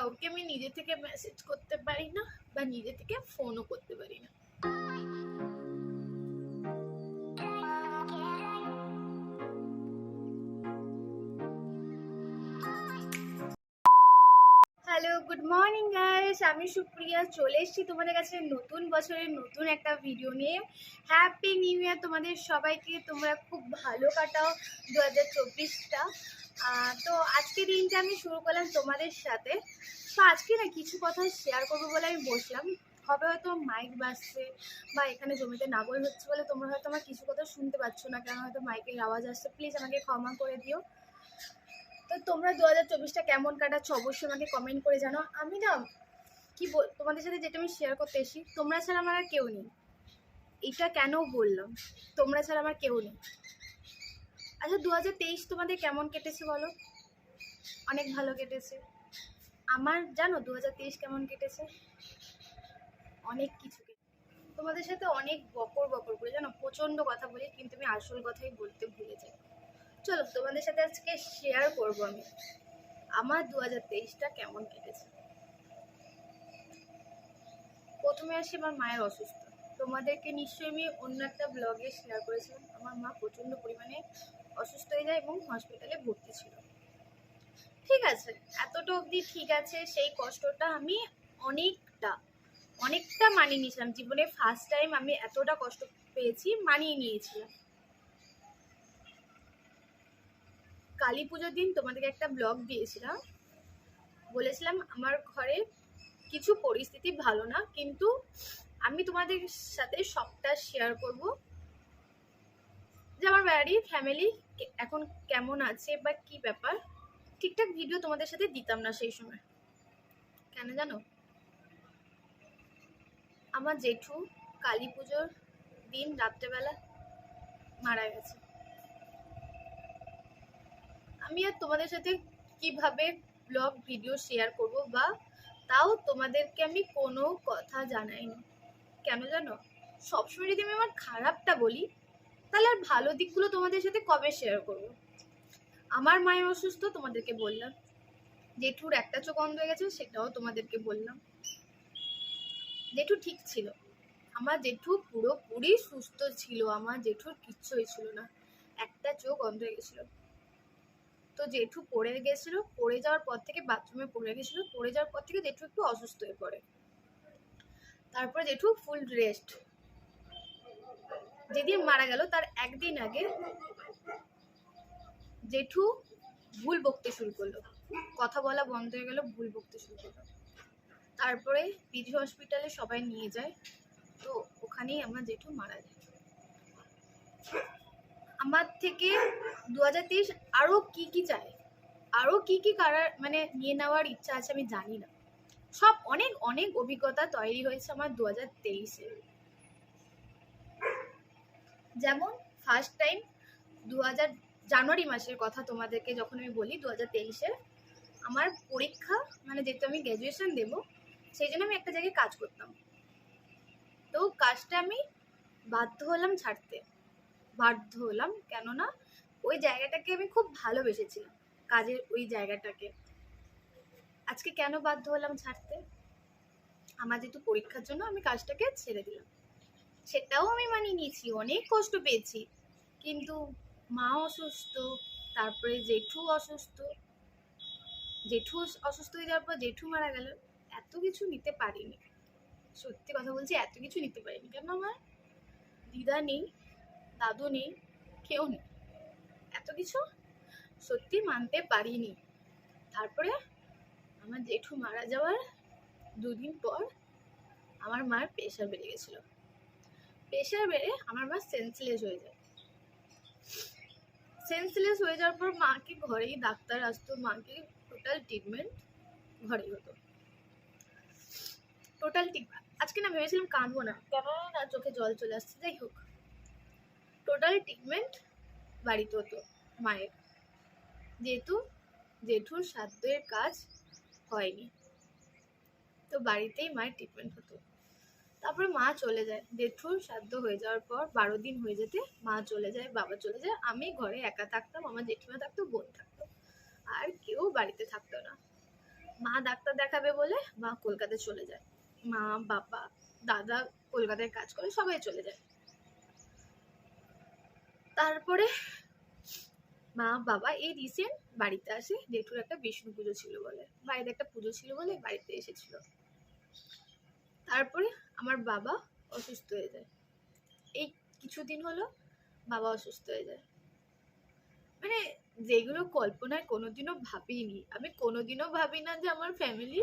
কাউকে আমি নিজে থেকে মেসেজ করতে পারি না বা নিজে থেকে ফোনও করতে পারি না। হ্যালো গুড মর্নিং গাইস আমি সুপ্রিয়া চলে এসেছি তোমাদের কাছে নতুন বছরের নতুন একটা ভিডিও নিয়ে। হ্যাপি নিউ ইয়ার তোমাদের সবাইকে, তোমরা খুব ভালো কাটাও দু হাজার চব্বিশটা তো আজকে দিনটা আমি শুরু করলাম তোমাদের সাথে। তো আজকে না কিছু কথা শেয়ার করব বলে আমি বসলাম। হবে হয়তো মাইক বাজছে বা এখানে জমিতে নাগল হচ্ছে বলে তোমরা হয়তো আমার কিছু কথা শুনতে পাচ্ছ না কেন হয়তো মাইকের আওয়াজ আসছে। প্লিজ আমাকে ক্ষমা করে দিও। তো তোমরা দু হাজার চব্বিশটা কেমন কাটাচ্ছ অবশ্যই আমাকে কমেন্ট করে জানো আমি না কি বল, তোমাদের সাথে যেটা আমি শেয়ার করতে এসেছি, তোমরা ছাড়া আমার আর কেউ নেই। এটা কেন বললাম? তোমরা ছাড়া আমার কেউ নেই। আচ্ছা দু হাজার তেইশ তোমাদের কেমন কেটেছে বলো? অনেক ভালো কেটেছে। আমার, জানো দু হাজার তেইশ কেমন কেটেছে? অনেক কিছু তোমাদের সাথে অনেক বকর বকর করে জানো, প্রচণ্ড কথা বলি, কিন্তু আমি আসল কথাই বলতে ভুলে যাই। চলো, তোমাদের সাথে আজকে শেয়ার করব আমি। আমার দু হাজার তেইশটা কেমন কেটেছে? প্রথমে আসি আমার মায়ের অসুস্থ। তোমাদেরকে নিশ্চয়ই আমি অন্য একটা ব্লগে শেয়ার করেছিলাম। আমার মা প্রচণ্ড পরিমাণে অসুস্থ হয়ে যায় এবং হসপিটালে ভর্তি ছিল। ঠিক আছে, এতটা অবধি ঠিক আছে। সেই কষ্টটা আমি অনেকটা অনেকটা মানিয়ে নিয়েছিলাম। জীবনে ফার্স্ট টাইম আমি এতটা কষ্ট পেয়েছি, মানিয়ে নিয়েছিলাম। কালী পুজোর দিন তোমাদেরকে একটা ব্লগ দিয়েছিলাম। বলেছিলাম, আমার ঘরে কিছু পরিস্থিতি ভালো না, কিন্তু আমি তোমাদের সাথে সবটা শেয়ার করব। যে আমার বাড়ি ফ্যামিলি এখন কেমন আছে বা কি ব্যাপার, ঠিকঠাক ভিডিও তোমাদের সাথে দিতাম না সেই সময়। কেন জানো? আমার জেঠু কালী পুজোর দিন রাত্রেবেলা মারা গেছে। আমি আর তোমাদের সাথে কীভাবে ব্লগ ভিডিও শেয়ার করব বা তাও তোমাদেরকে আমি কোনো কথা জানাইনি। কেন জানো? সবসময় যদি আমি আমার খারাপটা বলি, তাহলে আর ভালো দিকগুলো তোমাদের সাথে কবে শেয়ার করব? আমার মায়ের অসুস্থ তোমাদেরকে বললাম। জেঠুর একটা চোখ অন্ধ হয়ে গেছে, সেটাও তোমাদেরকে বললাম। জেঠু ঠিক ছিল। আমার জেঠু পুরোপুরি সুস্থ ছিল, আমার জেঠুর কিচ্ছু হয়েছিল না। একটা চোখ অন্ধ হয়ে গেছিল। তো জেঠু পড়ে গেছিল, পড়ে যাওয়ার পর থেকে বাথরুমে পড়ে গেছিল, পড়ে যাওয়ার পর থেকে জেঠু একটু অসুস্থ হয়ে পড়ে। তারপরে জেঠু ফুল রেস্ট যেদিন মারা গেল তার একদিন আগে জেঠু ভুল বকতে শুরু করল। কথা বলা বন্ধ হয়ে গেল, ভুল বকতে শুরু করল। তারপরে পিজি হসপিটালে সবাই নিয়ে যায়, তো ওখানেই আমার জেঠু মারা যায়। আমার থেকে দু হাজার তেইশ আরও কী কী চায় আরও কী কী কারার মানে নিয়ে নেওয়ার ইচ্ছা আছে আমি জানি না। সব অনেক অনেক অভিজ্ঞতা তৈরি হয়েছে আমার দু হাজার তেইশে। যেমন ফার্স্ট টাইম দু হাজার জানুয়ারি মাসের কথা তোমাদেরকে যখন আমি বলি দু হাজার তেইশে, আমার পরীক্ষা মানে যেহেতু আমি গ্র্যাজুয়েশন দেবো, সেই জন্য আমি একটা জায়গায় কাজ করতাম। তো কাজটা আমি বাধ্য হলাম ছাড়তে। বাধ্য হলাম। কেননা ওই জায়গাটাকে আমি খুব ভালোবেসেছিলাম, কাজের ওই জায়গাটাকে। আজকে কেন বাধ্য হলাম ছাড়তে? আমার যেহেতু পরীক্ষার জন্য আমি কাজটাকে ছেড়ে দিলাম। সেটাও আমি মানিয়ে নিয়েছি, অনেক কষ্ট পেয়েছি। কিন্তু মা অসুস্থ, তারপরে জেঠু অসুস্থ। জেঠু অসুস্থ হয়ে যাওয়ার পর জেঠু মারা গেল। এত কিছু নিতে পারিনি। সত্যি কথা বলছি, এত কিছু নিতে পারিনি। কেন আমার দিদা নেই। দাদু নেই কেউ নেই। এত কিছু সত্যি মানতে পারিনি। তারপরে আমার জেঠু মারা যাওয়ার দুদিন পর আমার মার প্রেশার বেড়ে গেছিল। প্রেশার বেড়ে আমার মা সেন্সলেস হয়ে যায়। সেন্সলেস হয়ে যাওয়ার পর মাকে ঘরেই ডাক্তার আসতো, মাকে টোটাল ট্রিটমেন্ট ঘরেই হতো। টোটাল ট্রিটমেন্ট আজকে না ভেবেছিলাম কাঁদবো না। কেন না চোখে জল চলে আসছে, যাই হোক। টোটাল ট্রিটমেন্ট বাড়িতে হতো, মায়ের। যেহেতু জেঠুর সাধ্যের কাজ হয়নি, তো বাড়িতেই মায়ের ট্রিটমেন্ট হতো। তারপরে মা চলে যায়, জেঠুর সাধ্য হয়ে যাওয়ার পর বারো দিন হয়ে যেতে মা চলে যায়, বাবা চলে যায়, আমি ঘরে একা থাকতাম, আমার জেঠিমা থাকতো, বোন থাকতো, আর কেউ বাড়িতে থাকতো না। মা ডাক্তার দেখাবে বলে মা কলকাতায় চলে যায়, মা, বাবা, দাদা কলকাতায় কাজ করে সবাই চলে যায়। তারপরে মা, বাবা এই রিসেন্ট বাড়িতে আসে। জেঠুর একটা বিষ্ণু পুজো ছিল বলে বাড়িতে একটা পুজো ছিল বলে বাড়িতে এসেছিল। তারপরে আমার বাবা অসুস্থ হয়ে যায়। এই কিছুদিন হলো বাবা অসুস্থ হয়ে যায়। মানে যেগুলো কল্পনায় কোনোদিনও ভাবিনি। আমি কোনোদিনও ভাবি না যে আমার ফ্যামিলি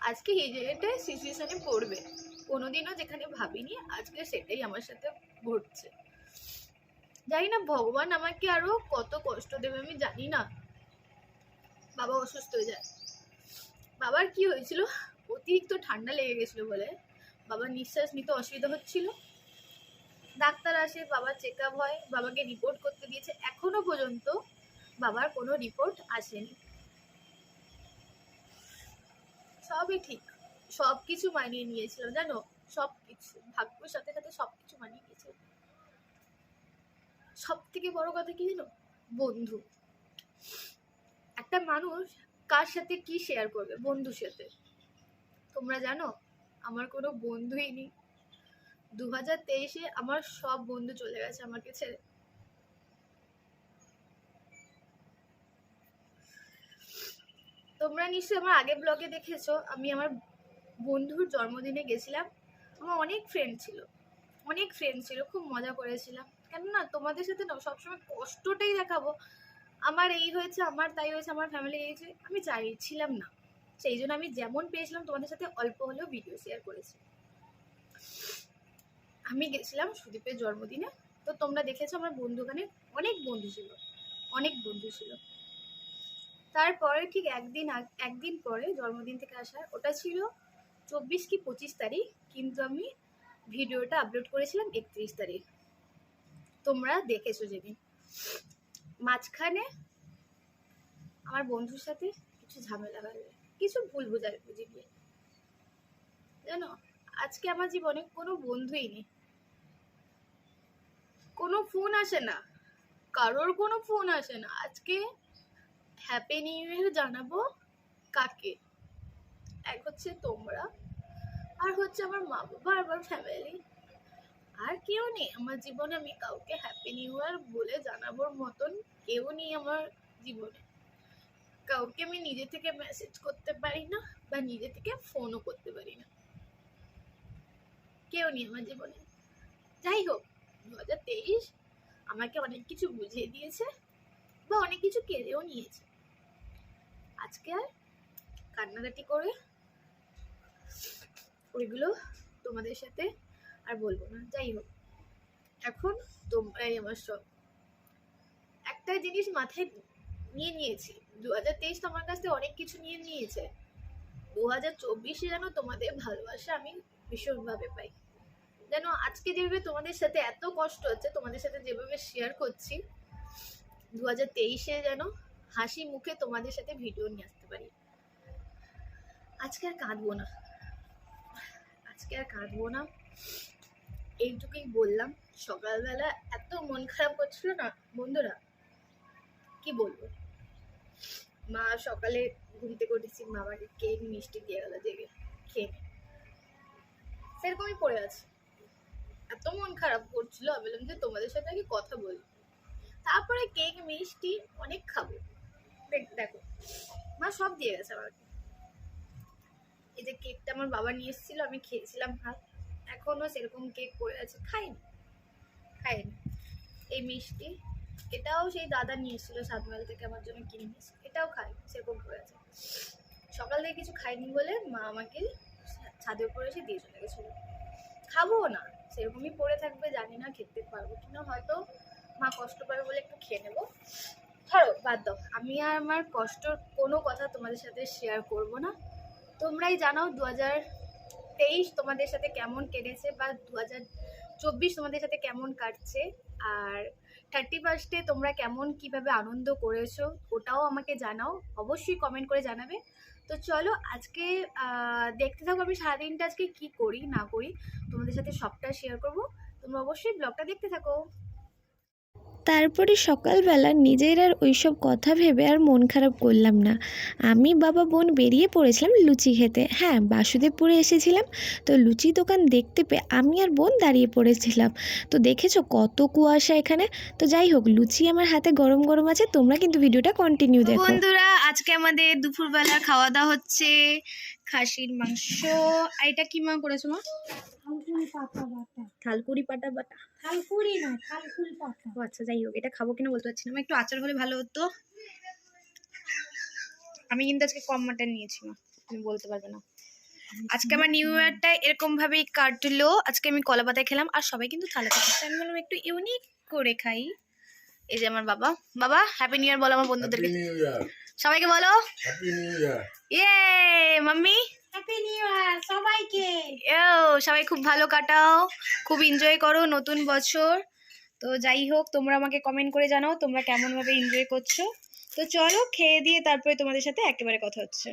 আজকে এই জায়গাটায় সিচুয়েশনে পড়বে। কোনোদিনও যেখানে ভাবিনি, আজকে সেটাই আমার সাথে ঘটছে। জানি না, ভগবান আমাকে আরও কত কষ্ট দেবে আমি জানি না। বাবা অসুস্থ হয়ে যায়। বাবার কি হয়েছিল? অতিরিক্ত ঠান্ডা লেগে গেছিল বলে। বাবার নিঃশ্বাস নিতে অসুবিধা হচ্ছিল। ডাক্তার আসে, বাবার চেক আপ হয়, বাবাকে রিপোর্ট করতে দিয়েছে। এখনও পর্যন্ত বাবার কোনো রিপোর্ট আসেনি। সবই ঠিক। সব কিছু মানিয়ে নিয়েছিলাম জানো? সব কিছু ভাগ্যের সাথে সাথে সব কিছু মানিয়ে নিয়েছিল। সব থেকে বড় কথা কি জানো? বন্ধু। একটা মানুষ কার সাথে কি শেয়ার করবে? বন্ধুর সাথে। তোমরা জানো, আমার কোনো বন্ধুই নেই। দু হাজার তেইশে আমার সব বন্ধু চলে গেছে আমাকে ছেড়ে তোমরা নিশ্চয়ই আমার আগের ব্লগে দেখেছ, আমি আমার বন্ধুর জন্মদিনে গেছিলাম। আমার অনেক ফ্রেন্ড ছিল। অনেক ফ্রেন্ড ছিল, খুব মজা করেছিলাম। কেননা তোমাদের সাথে না সবসময় কষ্টটাই দেখাবো। আমার এই হয়েছে, আমার তাই হয়েছে, আমার ফ্যামিলি এই হয়েছে, আমি চাইছিলাম না। সেই জন্য আমি যেমন পেয়েছিলাম, তোমাদের সাথে অল্প হলেও ভিডিও শেয়ার করেছি। আমি গেছিলাম সুদীপের জন্মদিনে। তো তোমরা দেখেছ আমার বন্ধুখানে অনেক বন্ধু ছিল, অনেক বন্ধু ছিল। তারপরে ঠিক একদিন একদিন পরে জন্মদিন থেকে আসার, ওটা ছিল চব্বিশ কি পঁচিশ তারিখ, কিন্তু আমি ভিডিওটা আপলোড করেছিলাম একত্রিশ তারিখ। তোমরা দেখেছ যেদিন। মাঝখানে আমার বন্ধুর সাথে কিছু ঝামেলা হয়ে যায় কিছু ভুল বোঝার বুঝি গিয়ে। জানো, আজকে আমার জীবনে কোনো বন্ধুই নেই। কোনো ফোন আসে না। কারোর কোনো ফোন আসে না। আজকে হ্যাপি নিউ ইয়ার জানাব কাকে? এক হচ্ছে তোমরা, আর হচ্ছে আমার মা বাবা আর আমার ফ্যামিলি আর কেউ নেই। আমার জীবনে আমি কাউকে হ্যাপি নিউ ইয়ার বলে জানাবোর মতন কেউ নেই আমার জীবনে। কাউকে আমি নিজে থেকে মেসেজ করতে পারি না বা নিজে থেকে ফোনও করতে পারি না। কেউ নেই আমার জীবনে। যাই হোক দু হাজার তেইশ আমাকে অনেক কিছু বুঝিয়ে দিয়েছে বা অনেক কিছু কেড়েও নিয়েছে। আজকে আর কান্নাকাটি করে ওইগুলো তোমাদের সাথে আর বলব না, যাই হোক। এখন তোমরাই আমার সব একটা জিনিস মাথায় নিয়ে নিয়েছি। দু হাজার তেইশ তো আমার কাছ থেকে অনেক কিছু নিয়ে নিয়েছে। দু হাজার চব্বিশে যেন তোমাদের ভালোবাসা আমি ভীষণভাবে পাই। যেন আজকে যেভাবে তোমাদের সাথে এত কষ্ট হচ্ছে, তোমাদের সাথে যেভাবে শেয়ার করছি দু হাজার তেইশে যেন হাসি মুখে তোমাদের সাথে ভিডিও নিয়ে আসতে পারি। আজকে আর কাঁদবো না। আজকে আর কাঁদবো না। এইটুকুই বললাম। সকালবেলা এত মন খারাপ করছিল না, বন্ধুরা, কি বলব? মা সকালে ঘুম থেকে উঠেছি মা আমাকে কেক মিষ্টি দিয়ে গেল জেগে খেয়ে সেরকমই পড়ে আছে। এত মন খারাপ করছিল, আমি বললাম যে তোমাদের সাথে আগে কথা বলি। তারপরে কেক মিষ্টি অনেক খাব। দেখ- দেখো, মা সব দিয়ে গেছে আমাকে। এই যে কেকটা আমার বাবা নিয়ে এসেছিল, আমি খেয়েছিলাম হাত। এখনও সেরকম কেক পড়ে আছে, খাইনি খাইনি। এই মিষ্টি, এটাও সেই দাদা নিয়ে এসেছিল সাতমাইল থেকে আমার জন্য কিনে নিয়ে এসেছিল। এটাও খাই সেরকম পড়ে আছে। সকাল থেকে কিছু খাইনি বলে মা আমাকে ছাদের উপরে এসে দিয়ে চলে গেছিল। খাব না, সেরকমই পড়ে থাকবে, জানি না খেতে পারব কিনা হয়তো মা কষ্ট পাবে বলে একটু খেয়ে নেব। ধরো, বাদ দাও, আমি আর আমার কষ্টর কোনো কথা তোমাদের সাথে শেয়ার করব না। তোমরাই জানাও দু হাজার তেইশ তোমাদের সাথে কেমন কেটেছে বা দু হাজার চব্বিশ তোমাদের সাথে কেমন কাটছে? আর থার্টি ফার্স্টে তোমরা কেমন, কীভাবে আনন্দ করেছ ওটাও আমাকে জানাও। অবশ্যই কমেন্ট করে জানাবে। তো চলো আজকে দেখতে থাকো আমি সারাদিনটা আজকে কি করি, না করি, তোমাদের সাথে সবটা শেয়ার করব। তোমরা অবশ্যই ব্লগটা দেখতে থাকো। তারপরে সকালবেলা নিজের আর ওইসব কথা ভেবে আর মন খারাপ করলাম না। আমি বাবা বোন বেরিয়ে পড়েছিলাম লুচি খেতে। হ্যাঁ বাসুদেবপুরে এসেছিলাম। তো লুচি দোকান দেখতে পেয়ে আমি আর বোন দাঁড়িয়ে পড়েছিলাম। তো দেখেছ কত কুয়াশা এখানে? তো যাই হোক, লুচি আমার হাতে গরম গরম আছে। তোমরা কিন্তু ভিডিওটা কন্টিনিউ দেখো। বন্ধুরা, আজকে আমাদের দুপুরবেলা খাওয়া দাওয়া হচ্ছে খাসির মাংস। আর এটা কি মা করেছ মা? থালকুড়ি পাতা বাটা। থালকুড়ি পাটা বাটা? থালকুড়ি না থালকুল পাতা। ও আচ্ছা যাই হোক এটা খাব কিনা বলতে পারছি না। একটু আচার হলে ভালো হতো। আমি কিন্তু আজকে কম মাটন নিয়েছি মা। তুমি বলতে পারবে না। আজকে আমার নিউ ইয়ারটা এরকম ভাবেই কাটলো। আজকে আমি কলা পাতায় খেলাম আর সবাই কিন্তু থালাতে খাচ্ছে। আমি বললাম একটু ইউনিক করে খাই। এই যে আমার বাবা। বাবা হ্যাপি নিউ ইয়ার বলো আমার বন্ধুদেরকে। সবাইকে বলো। হ্যাপি নিউ ইয়ার ইয়ে মাম্মি? সবাইকে। ও সবাই খুব ভালো কাটাও খুব এনজয় করো নতুন বছর। তো যাই হোক তোমরা আমাকে কমেন্ট করে জানাও তোমরা কেমনভাবে এনজয় করছ। তো চলো খেয়ে দিয়ে তারপরে তোমাদের সাথে একেবারে কথা হচ্ছে।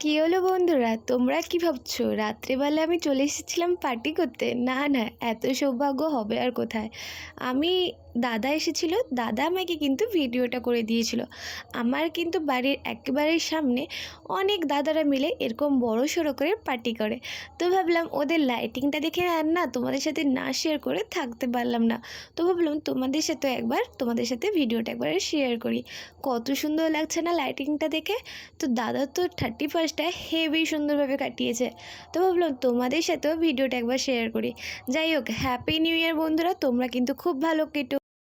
কি হলো বন্ধুরা? তোমরা কি ভাবছ? রাত্রেবেলা আমি চলে এসেছিলাম পার্টি করতে? না না এত সৌভাগ্য হবে আর কোথায়? আমি দাদা এসেছিল, দাদা আমাকে কিন্তু ভিডিওটা করে দিয়েছিল। আমার কিন্তু বাড়ির একেবারে সামনে অনেক দাদারা মিলে এরকম বড় সড়ো করে পার্টি করে। তো ভাবলাম ওদের লাইটিংটা দেখে আর না তোমাদের সাথে না শেয়ার করে থাকতে পারলাম না। তো ভাবলাম তোমাদের সাথে একবার, তোমাদের সাথে ভিডিওটা একবার শেয়ার করি। কত সুন্দর লাগছে না লাইটিংটা দেখে? তো দাদা তো থার্টি ফার্স্টটা হেভি সুন্দরভাবে কাটিয়েছে। তো ভাবলাম তোমাদের সাথেও ভিডিওটা একবার শেয়ার করি। যাই হোক হ্যাপি নিউ ইয়ার বন্ধুরা, তোমরা কিন্তু খুব ভালো কেটো।